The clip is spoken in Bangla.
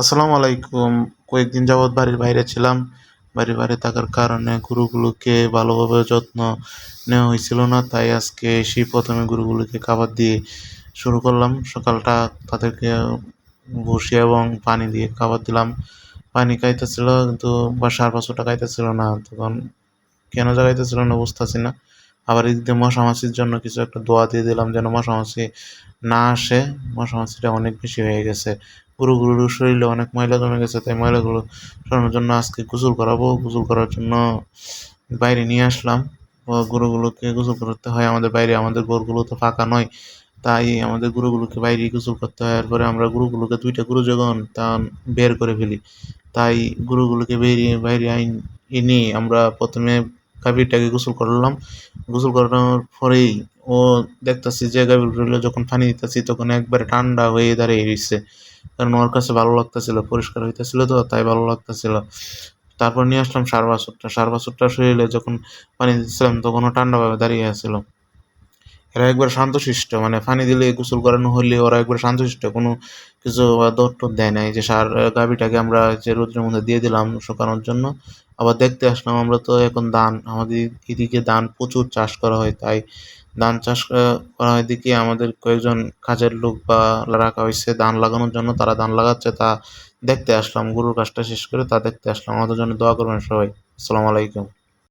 আসসালামু আলাইকুম। কয়েকদিন যাবৎ বাড়ির বাইরে ছিলাম। বাড়ির বাইরে থাকার কারণে গরুগুলোকে ভালোভাবে যত্ন নেওয়া হয়েছিল না, তাই আজকে সেই প্রথমে গরুগুলোকে খাবার দিয়ে শুরু করলাম। সকালটা তাদেরকে ভুসি এবং পানি দিয়ে খাবার দিলাম। পানি খাইতেছিল, কিন্তু বা সার পাঁচশোটা খাইতেছিল না। তখন কেন জাগাইতেছিল না, বুঝতেছি না। আবার এদিক দিয়ে মশা মাছির জন্য কিছু একটা দোয়া দিয়ে দিলাম, যেন মশা মাছি না আসে মশা মাছিটা অনেক বেশি হয়ে গেছে। গরুগুলোর শরীরে অনেক ময়লা জমে গেছে, তাই ময়লাগুলো সরানোর জন্য আজকে গোসল করাবো। গোসল করার জন্য বাইরে নিয়ে আসলাম। গরুগুলোকে গোসল করতে হয়। আমাদের বাইরে, আমাদের গরুগুলো তো ফাঁকা নয়, তাই আমাদের গরুগুলোকে বাইরে গোসল করতে হয়। এরপরে আমরা গরুগুলোকে দুইটা গরু যখন তা বের করে ফেলি, তাই গরুগুলোকে বেরিয়ে বাইরে আইন, এনে আমরা প্রথমে গাভীরটাকে গোসল করলাম। গোসল করানোর পরেই ও দেখতেছি যে গাভীরগুলো যখন পানি দিতেছি, তখন একবারে ঠান্ডা হয়ে দাঁড়িয়ে গেছে কারণ ওর কাছে ভালো লাগতেছিল, পরিষ্কার হইতেছিল তো, তাই ভালো লাগতেছিল। তারপর নিয়ে আসলাম সার বাছুরটা। সার বাছুরটা শরীরে যখন পানি দিচ্ছিলাম তখনও ঠান্ডাভাবে দাঁড়িয়ে আছিল এরা একবার শান্তশিষ্ট মানে ফানি দিলে গোসল করানো হলে ওরা একবার শান্তশিষ্ট, কোনো কিছু টোর দেয় নাই যে সার গাভীটাকে আমরা যে রোদ্রের মধ্যে দিয়ে দিলাম শুকানোর জন্য। আবার দেখতে আসলাম আমরা তো এখন ধান, আমাদের এদিকে ধান প্রচুর চাষ করা হয়, তাই ধান চাষ করা হয় দিকে আমাদের কয়েকজন কাজের লোক বা রাখা হয়েছে ধান লাগানোর জন্য, তারা ধান লাগাচ্ছে, তা দেখতে আসলাম, গরুর কাজটা শেষ করে তা দেখতে আসলাম। আমাদের জন্য দোয়া করবেন সবাই। আসসালামু আলাইকুম।